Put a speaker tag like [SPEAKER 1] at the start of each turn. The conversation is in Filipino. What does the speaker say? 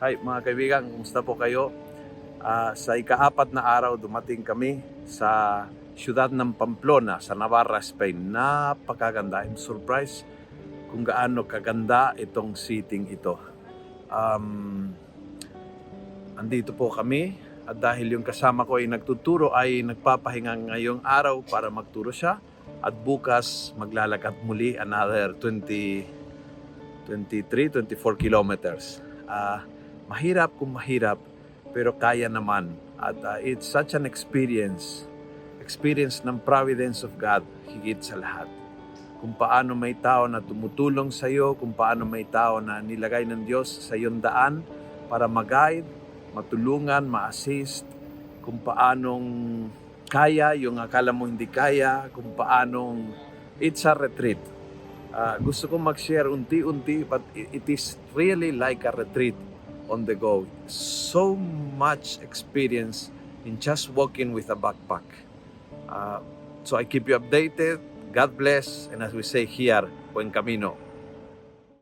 [SPEAKER 1] Hi mga kaibigan, kumusta po kayo? Ah, sa ikaapat na araw dumating kami sa siyudad ng Pamplona sa Navarra, Spain. Napakaganda. I'm surprised kung gaano kaganda itong seating ito. Um, andito po kami at dahil yung kasama ko ay nagtuturo ay nagpapahinga ngayong araw para magturo siya at bukas maglalakad muli another 20 23, 24 kilometers. Ah, mahirap kung mahirap, pero kaya naman. At ah, it's such an experience. Experience ng providence of God, higit sa lahat. Kung paano may tao na tumutulong sa iyo, kung paano may tao na nilagay ng Diyos sa iyong daan para mag-guide, matulungan, ma-assist, kung paanong kaya yung akala mo hindi kaya, kung paanong it's a retreat. Ah, gusto ko mag-share unti-unti but it is really like a retreat on the go. So much experience in just walking with a backpack. Ah, so I keep you updated. God bless. And as we say here, buen camino.